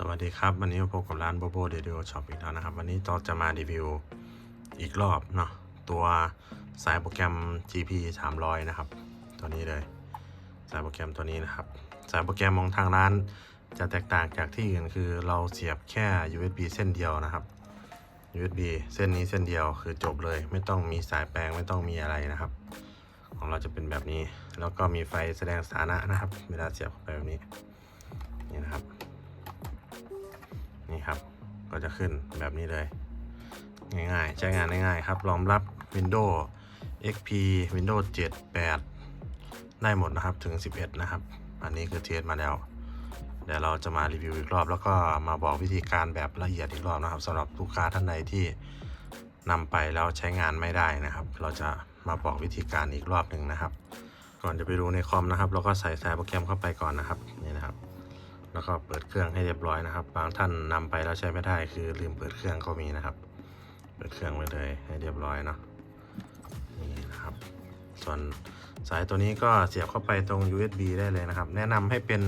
สวัสดีครับ วันนี้พบกับร้านโบโบเดดิโอช็อปอีกแล้วนะครับ วันนี้เราจะมารีวิวอีกรอบเนาะตัวสายโปรแกรม GP 300 นะครับ ตัวนี้เลย สายโปรแกรมตัวนี้นะครับ สายโปรแกรมของทางร้านจะแตกต่างจากที่อื่นคือเราเสียบแค่ USB เส้นเดียวนะครับ USB เส้นนี้เส้นเดียวคือจบเลย ไม่ต้องมีสายแปลงไม่ต้องมีอะไรนะครับ ของเราจะเป็นแบบนี้ แล้วก็มีไฟแสดงสถานะนะครับ เวลาเสียบเข้าไปแบบนี้นี่นะครับ นี่ครับ ก็จะขึ้นแบบนี้เลย ง่ายๆ ใช้งานง่ายๆครับรองรับ Windows XP Windows 7 8 ได้หมดนะครับถึง 11 นะครับ อันนี้คือเทสมาแล้ว เดี๋ยวเราจะมารีวิวอีกรอบ แล้วก็มาบอกวิธีการแบบละเอียดอีกรอบนะครับสำหรับลูกค้าท่านใดที่นำไปแล้วใช้งานไม่ได้นะครับ เราจะมาบอกวิธีการอีกรอบหนึ่งนะครับ ก่อนจะไปดูในคอมนะครับ เราก็ใส่สายโปรแกรมเข้าไปก่อนนะครับนี่นะครับ แล้วก็เปิดเครื่องให้เรียบร้อยนะครับ บางท่านนำไปแล้วใช้ไม่ได้ คือลืมเปิดเครื่องก็มีนะครับ เปิดเครื่องไว้เลยให้เรียบร้อยเนาะนี่นะครับ ส่วนสายตัวนี้ก็เสียบเข้าไปตรง USB ได้เลยนะครับ แนะนำให้เป็น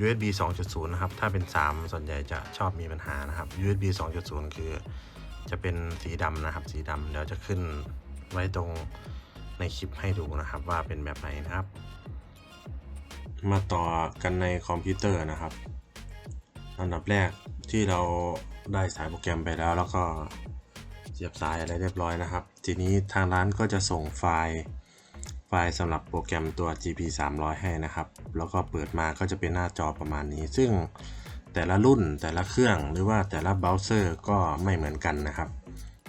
USB 2.0 นะครับ ถ้าเป็น 3 ส่วนใหญ่จะชอบมีปัญหานะครับ USB 2.0 คือจะเป็นสีดำนะครับ สีดำเดี๋ยวจะขึ้นไว้ตรงในคลิปให้ดูนะครับ ว่าเป็นแบบไหนนะครับ มาต่อกันในคอมพิวเตอร์นะครับอันดับแรกที่เราได้สายโปรแกรมไปแล้ว แล้วก็เสียบสายอะไรเรียบร้อยนะครับ ทีนี้ทางร้านก็จะส่งไฟล์ไฟล์สำหรับโปรแกรมตัว GP 300ให้นะครับ แล้วก็เปิดมาก็จะเป็นหน้าจอประมาณนี้ ซึ่งแต่ละรุ่นแต่ละเครื่องหรือว่าแต่ละเบราว์เซอร์ก็ไม่เหมือนกันนะครับ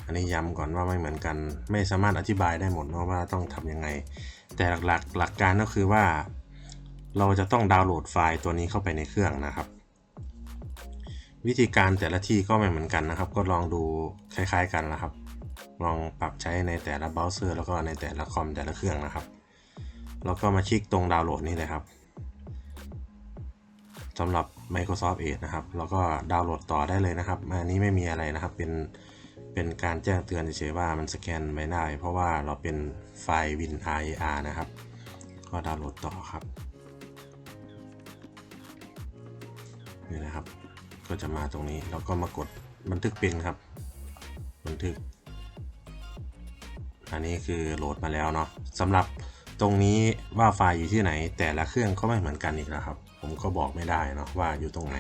อันนี้ย้ำก่อนว่าไม่เหมือนกัน ไม่สามารถอธิบายได้หมดเนอะว่าต้องทำยังไง แต่หลักๆหลักการก็คือว่า เราจะต้องดาวน์โหลดไฟล์ตัวนี้เข้าไปในเครื่องนะครับ วิธีการแต่ละที่ก็ไม่เหมือนกันนะครับ ก็ลองดูคล้ายๆกันนะครับ ลองปรับใช้ในแต่ละเบราว์เซอร์แล้วก็ในแต่ละคอมแต่ละเครื่องนะครับแล้วก็มาคลิกตรงดาวน์โหลดนี่เลยครับสำหรับ Microsoft Edge นะครับแล้วก็ดาวน์โหลดต่อได้เลยนะครับอันนี้ไม่มีอะไรนะครับเป็นเป็นการแจ้งเตือนเฉยๆว่ามันสแกนไม่ได้ เพราะว่าเราเป็นไฟล์ WinRAR นะครับ ก็ดาวน์โหลดต่อครับ นี่นะครับ ก็จะมาตรงนี้แล้วก็มากดบันทึกเป็นครับ บันทึก อันนี้คือโหลดมาแล้วเนาะสำหรับตรงนี้ว่าไฟล์อยู่ที่ไหน แต่ละเครื่องก็ไม่เหมือนกันอีกแล้วครับ ผมก็บอกไม่ได้เนาะว่าอยู่ตรงไหน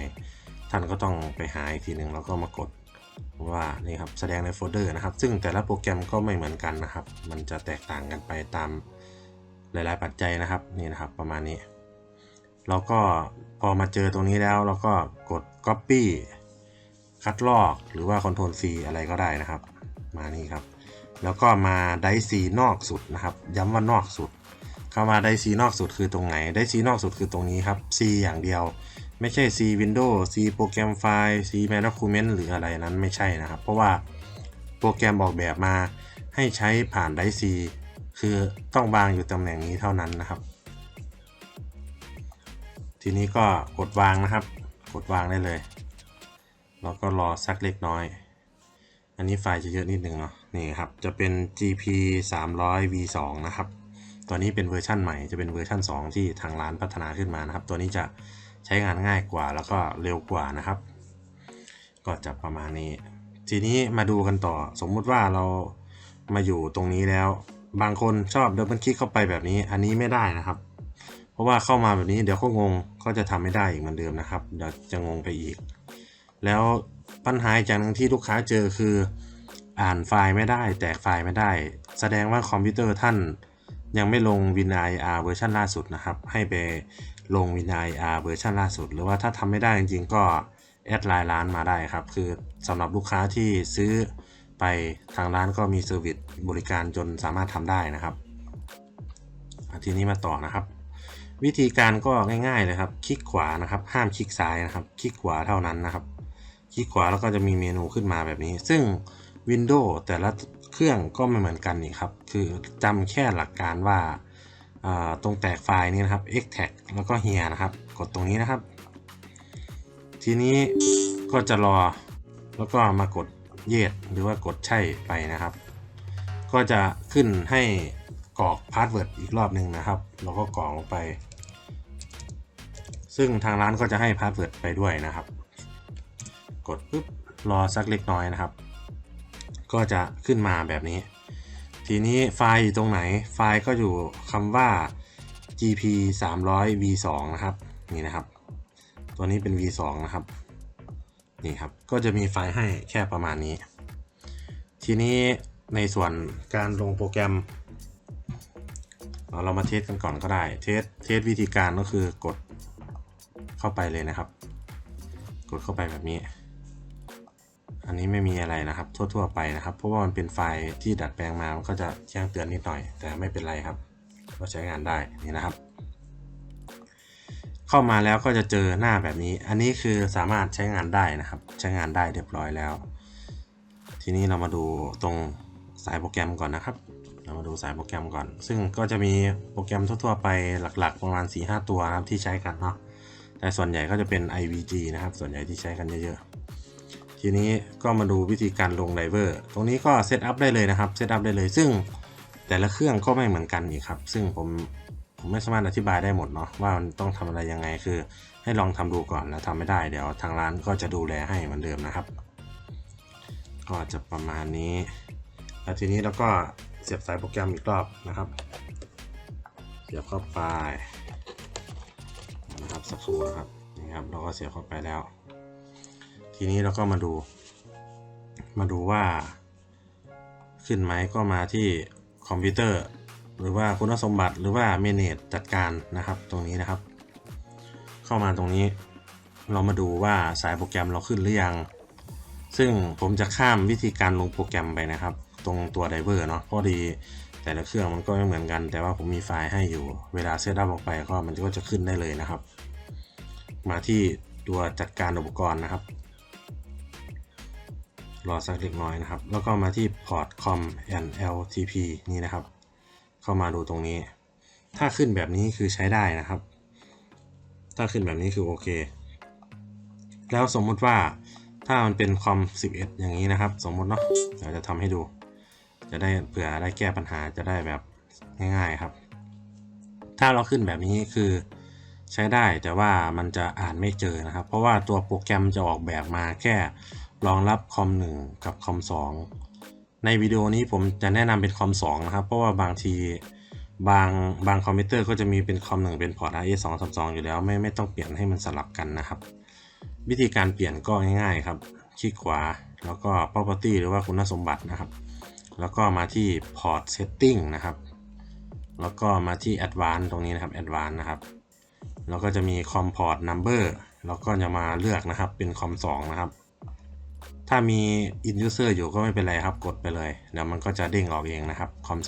ท่านก็ต้องไปหาอีกทีหนึ่งแล้วก็มากดว่านี่ครับแสดงในโฟลเดอร์นะครับ ซึ่งแต่ละโปรแกรมก็ไม่เหมือนกันนะครับ มันจะแตกต่างกันไปตามหลาย ๆ ปัจจัยนะครับนี่นะครับประมาณนี้ แล้วก็พอมาเจอตรงนี้แล้วเราก็กด Copy คัดลอกหรือว่า Ctrl C อะไรก็ได้นะครับ มานี่ครับ แล้วก็มาไดซีนอกสุดนะครับ ย้ำว่านอกสุดคำว่าไดซีนอกสุดคือตรงไหนไดซีนอกสุดคือตรงนี้ครับ C อย่างเดียว ไม่ใช่ C Windows C โปรแกรมไฟล์ C m a n Document หรืออะไรนั้นไม่ใช่นะครับ เพราะว่าโปรแกรมออกแบบมาให้ใช้ผ่านไดซีคือต้องวางอยู่ตำแหน่งนี้เท่านั้นนะครับ ทีนี้ก็กดวางนะครับ กดวางได้เลย แล้วก็รอสักเล็กน้อย อันนี้ไฟล์จะเยอะนิดนึงเนาะ นี่ครับ จะเป็น GP 300 V2 นะครับ ตัวนี้เป็นเวอร์ชั่นใหม่ จะเป็นเวอร์ชั่น 2 ที่ทางร้านพัฒนาขึ้นมานะครับ ตัวนี้จะใช้งานง่ายกว่าแล้วก็เร็วกว่านะครับ ก็จะประมาณนี้ ทีนี้มาดูกันต่อ สมมุติว่าเรามาอยู่ตรงนี้แล้ว บางคนชอบดับเบิลคลิกเข้าไปแบบนี้ อันนี้ไม่ได้นะครับ เพราะว่าเข้ามาแบบนี้เดี๋ยวก็งงก็จะทำไม่ได้อีกเหมือนเดิมนะครับเดี๋ยวจะงงไปอีก แล้วปัญหาอีกอย่างนึงที่ลูกค้าเจอคือ อ่านไฟล์ไม่ได้ แตกไฟล์ไม่ได้ แสดงว่าคอมพิวเตอร์ท่านยังไม่ลง WinRAR เวอร์ชันล่าสุดนะครับ ให้ไปลง WinRAR เวอร์ชันล่าสุด หรือว่าถ้าทำไม่ได้จริงๆ ก็แอดไลน์ร้านมาได้ครับ คือสำหรับลูกค้าที่ซื้อไปทางร้านก็มีเซอร์วิสบริการจนสามารถทำได้นะครับ ทีนี้มาต่อนะครับ วิธีการก็ง่ายๆเลยครับ คลิกขวานะครับ ห้ามคลิกซ้ายนะครับ คลิกขวาเท่านั้นนะครับ คลิกขวาแล้วก็จะมีเมนูขึ้นมาแบบนี้ ซึ่ง Windows แต่ละเครื่องก็ไม่เหมือนกันนี่ครับ คือจำแค่หลักการว่าาตรงแตกไฟล์นี้นะครับ extract แล้วก็ here นะครับ กดตรงนี้นะครับ ทีนี้ก็จะรอแล้วก็มากดเยดหรือว่ากดใช่ไปนะครับ ก็จะขึ้นให้ กรอกพาสเวิร์ดอีกรอบหนึ่งนะครับ เราก็กรอกลงไป ซึ่งทางร้านก็จะให้พาสเวิร์ดไปด้วยนะครับ กดปุ๊บรอสักเล็กน้อยนะครับ ก็จะขึ้นมาแบบนี้ ทีนี้ไฟล์อยู่ตรงไหน ไฟล์ก็อยู่คำว่า gp 300 v 2นะครับ นี่นะครับ ตัวนี้เป็น v 2นะครับ นี่ครับ ก็จะมีไฟล์ให้แค่ประมาณนี้ ทีนี้ในส่วนการลงโปรแกรม เรามาเทสกันก่อนก็ได้ เทสเทสวิธีการก็คือกดเข้าไปเลยนะครับ กดเข้าไปแบบนี้ อันนี้ไม่มีอะไรนะครับ ทั่วๆไปนะครับ เพราะว่ามันเป็นไฟล์ที่ดัดแปลงมา มันก็จะแจ้งเตือนนิดหน่อย แต่ไม่เป็นไรครับ ก็ใช้งานได้นี่นะครับ เข้ามาแล้วก็จะเจอหน้าแบบนี้ อันนี้คือสามารถใช้งานได้นะครับ ใช้งานได้เรียบร้อยแล้ว ทีนี้เรามาดูตรงสายโปรแกรมก่อนนะครับ เรามาดูสายโปรแกรมก่อน ซึ่งก็จะมีโปรแกรมทั่วๆไปหลักๆ ประมาณ 4-5 ตัวนะครับที่ใช้กันเนาะ แต่ส่วนใหญ่ก็จะเป็น IVG นะครับ ส่วนใหญ่ที่ใช้กันเยอะๆ ทีนี้ก็มาดูวิธีการลงไดเวอร์ ตรงนี้ก็เซตอัพได้เลยนะครับ เซตอัพได้เลย ซึ่งแต่ละเครื่องก็ไม่เหมือนกันอีกครับ ซึ่งผมผมไม่สามารถอธิบายได้หมดเนาะว่ามันต้องทำอะไรยังไง คือให้ลองทำดูก่อนแล้วทำไม่ได้เดี๋ยวทางร้านก็จะดูแลให้เหมือนเดิมนะครับ ก็จะประมาณนี้ แล้วทีนี้เราก็ เสียบสายโปรแกรมอีกรอบนะครับ เสียบเข้าไปนะครับสักครู่นะครับนี่ครับเราก็เสียบเข้าไปแล้ว ทีนี้เราก็มาดู มาดูว่า ขึ้นไหมก็มาที่คอมพิวเตอร์ หรือว่าคุณสมบัติหรือว่าเมเนจจัดการนะครับ ตรงนี้นะครับ เข้ามาตรงนี้ เรามาดูว่าสายโปรแกรมเราขึ้นหรือยัง ซึ่งผมจะข้ามวิธีการลงโปรแกรมไปนะครับ ตรงตัวไดเวอร์เนาะพราะดีแต่ละเครื่องมันก็ไม่เหมือนกัน แต่ว่าผมมีไฟล์ให้อยู่ เวลาเซตอัพออกไปก็มันก็จะขึ้นได้เลยนะครับ มาที่ตัวจัดการอุปกรณ์นะครับ รอสักเล็กน้อยนะครับ แล้วก็มาที่พอร์ต com and LTP นี่นะครับ เข้ามาดูตรงนี้ ถ้าขึ้นแบบนี้คือใช้ได้นะครับ ถ้าขึ้นแบบนี้คือโอเค แล้วสมมติว่าถ้ามันเป็นคอม11 อย่างนี้นะครับ สมมติเนาะเดี๋ยวจะทำให้ดู จะได้เผื่อได้แก้ปัญหาจะได้แบบง่ายๆครับ ถ้าเราขึ้นแบบนี้คือใช้ได้แต่ว่ามันจะอ่านไม่เจอนะครับ เพราะว่าตัวโปรแกรมจะออกแบบมาแค่รองรับคอม1กับคอม2ในวิดีโอนี้ผมจะแนะนำเป็นคอม2นะครับ เพราะว่าบางทีบางบางคอมพิวเตอร์ก็จะมีเป็นคอม1เป็นพอร์ต RS 2 3 2อยู่แล้วไม่ไม่ต้องเปลี่ยนให้มันสลับกันนะครับ วิธีการเปลี่ยนก็ง่ายๆครับ คลิกขวาแล้วก็ property หรือว่าคุณสมบัตินะครับ แล้วก็มาที่ port setting นะครับ แล้วก็มาที่ advanced ตรงนี้นะครับ advanced นะครับ แล้วก็จะมี com port number แล้วก็จะมาเลือกนะครับเป็น com 2นะครับ ถ้ามี in user อยู่ก็ไม่เป็นไรครับ กดไปเลย เดี๋ยวมันก็จะเด้งออกเองนะครับ com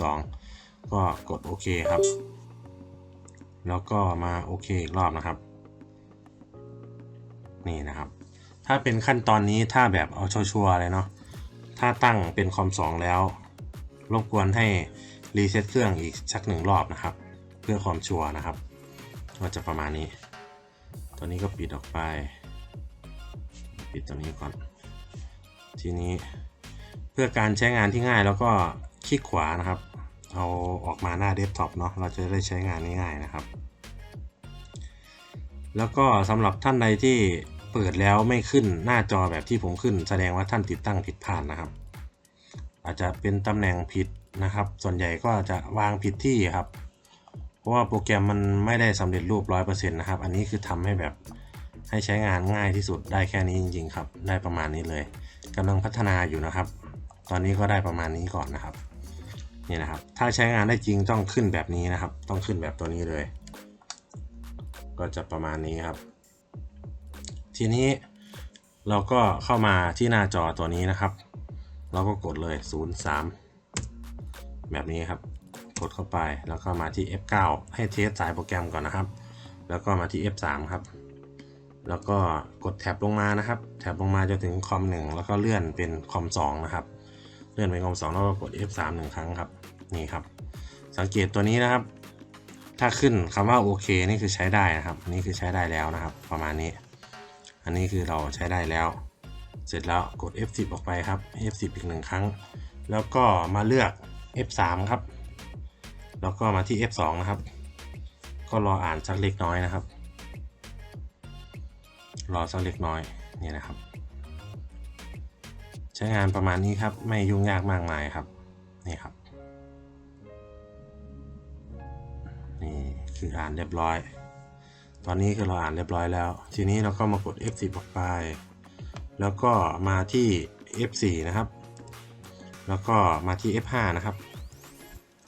2ก็กดโอเคครับ แล้วก็มาโอเคอีกรอบนะครับ นี่นะครับ ถ้าเป็นขั้นตอนนี้ถ้าแบบเอาชัวร์ๆเลยเนาะ ถ้าตั้งเป็นคอม2แล้ว รบกวนให้รีเซ็ตเครื่องอีกสักหนึ่งรอบนะครับ เพื่อความชัวร์นะครับ ก็จะประมาณนี้ ตัวนี้ก็ปิดออกไป ปิดตัวนี้ก่อน ทีนี้เพื่อการใช้งานที่ง่ายแล้วก็คลิกขวานะครับ เอาออกมาหน้าเดสก์ท็อปเนาะเราจะได้ใช้งานง่ายๆนะครับ แล้วก็สำหรับท่านใดที่ เปิดแล้วไม่ขึ้นหน้าจอแบบที่ผมขึ้น แสดงว่าท่านติดตั้งผิดพลาดนะครับ อาจจะเป็นตำแหน่งผิดนะครับ ส่วนใหญ่ก็จะวางผิดที่ครับ เพราะว่าโปรแกรมมันไม่ได้สำเร็จรูป100%นะครับ อันนี้คือทำให้แบบให้ใช้งานง่ายที่สุดได้แค่นี้จริง ๆ ครับ ได้ประมาณนี้เลยกำลังพัฒนาอยู่นะครับ ตอนนี้ก็ได้ประมาณนี้ก่อนนะครับ นี่นะครับ ถ้าใช้งานได้จริงต้องขึ้นแบบนี้นะครับ ต้องขึ้นแบบตัวนี้เลย ก็จะประมาณนี้ครับ ทีนี้เราก็เข้ามาที่หน้าจอตัวนี้นะครับ เราก็กดเลย 03 แบบนี้ครับ กดเข้าไปแล้วก็มาที่ F9 ให้เทสสายโปรแกรมก่อนนะครับ แล้วก็มาที่ F3 ครับ แล้วก็กดแท็บลงมานะครับ แท็บลงมาจนถึงคอม1แล้วก็เลื่อนเป็นคอม2นะครับ เลื่อนเป็นคอม2แล้วก็กด F3 หนึ่งครั้งครับ นี่ครับ สังเกตตัวนี้นะครับ ถ้าขึ้นคำว่าโอเคนี่คือใช้ได้นะครับ นี่คือใช้ได้แล้วนะครับ ประมาณนี้ อันนี้คือเราใช้ได้แล้ว เสร็จแล้วกด F10 ออกไปครับ F10 อีกหนึ่งครั้ง แล้วก็มาเลือก F3 ครับ แล้วก็มาที่ F2 นะครับ ก็รออ่านสักเล็กน้อยนะครับ รอสักเล็กน้อยนี่นะครับ ใช้งานประมาณนี้ครับ ไม่ยุ่งยากมากมายครับนี่ครับนี่คืออ่านเรียบร้อย ตอนนี้คือเราอ่านเรียบร้อยแล้ว ทีนี้เราก็มากด F10 ออกไป แล้วก็มาที่ F4 นะครับ แล้วก็มาที่ F5 นะครับ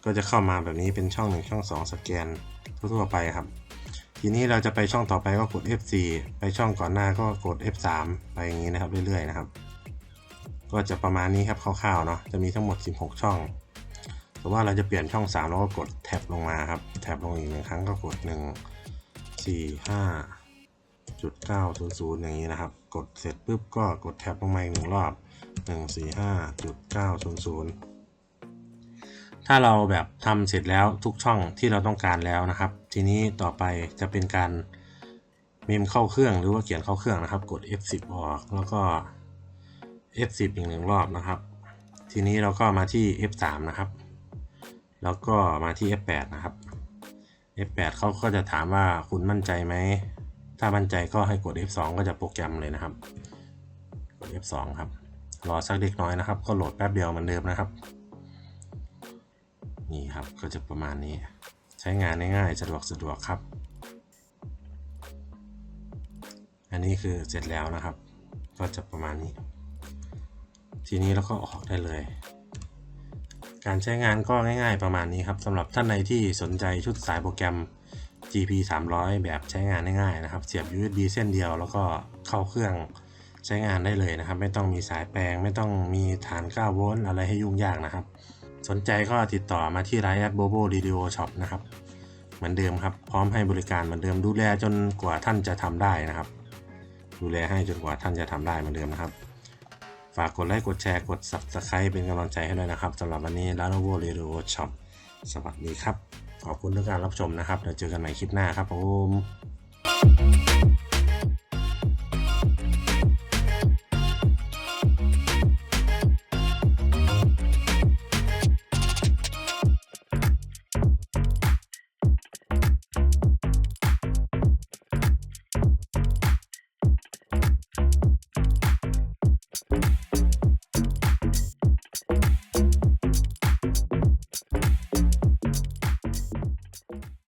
ก็จะเข้ามาแบบนี้เป็นช่อง 1 ช่อง 2 สแกนทั่วๆไปครับ ทีนี้เราจะไปช่องต่อไปก็กด F4 ไปช่องก่อนหน้าก็กด F3 ไปอย่างนี้นะครับเรื่อยๆนะครับ ก็จะประมาณนี้ครับคร่าวๆเนาะ จะมีทั้งหมด 16 ช่อง แต่ว่าเราจะเปลี่ยนช่อง3เราก็กดแท็บลงมาครับ แท็บลงอีกหนึ่งครั้งก็กด 1 4 5จุด900อย่างนี้นะครับ กดเสร็จปุ๊บก็กดแท็บลงมาอีกหนึ่งรอบ1 4 5จุด900ถ้าเราแบบทำเสร็จแล้วทุกช่องที่เราต้องการแล้วนะครับ ทีนี้ต่อไปจะเป็นการเมมเข้าเครื่องหรือว่าเขียนเข้าเครื่องนะครับ กด F10 ออกแล้วก็ F10 อีกหนึ่งรอบนะครับ ทีนี้เราก็มาที่ F3 นะครับ แล้วก็มาที่ F8 นะครับ F8 เขาก็จะถามว่าคุณมั่นใจไหม ถ้ามั่นใจก็ให้กด F2 ก็จะโปรแกรมเลยนะครับ กด F2 ครับ รอสักเล็กน้อยนะครับ ก็โหลดแป๊บเดียวเหมือนเดิมนะครับ นี่ครับก็จะประมาณนี้ ใช้งานง่ายๆ สะดวกสะดวกครับ อันนี้คือเสร็จแล้วนะครับ ก็จะประมาณนี้ ทีนี้เราก็ออกได้เลย การใช้งานก็ง่ายๆประมาณนี้ครับสำหรับท่านใดที่สนใจชุดสายโปรแกรม GP 300 แบบใช้งานง่ายๆนะครับ เสียบ USB เส้นเดียวแล้วก็เข้าเครื่องใช้งานได้เลยนะครับ ไม่ต้องมีสายแปลง ไม่ต้องมีฐาน9โวลต์อะไรให้ยุ่งยากนะครับ สนใจก็ติดต่อมาที่ไลน์แอดโบโบรีดิโอช็อปนะครับ เหมือนเดิมครับ พร้อมให้บริการเหมือนเดิมดูแลจนกว่าท่านจะทำได้นะครับ ดูแลให้จนกว่าท่านจะทำได้เหมือนเดิมนะครับ ฝากกดไลค์กดแชร์กด subscribe เป็นกำลังใจให้ด้วยนะครับสำหรับวันนี้ร้านโบรีดิโอช็อปสวัสดีครับ ขอบคุณทุกการรับชมนะครับเดี๋ยวเจอกันใหม่คลิปหน้าครับผม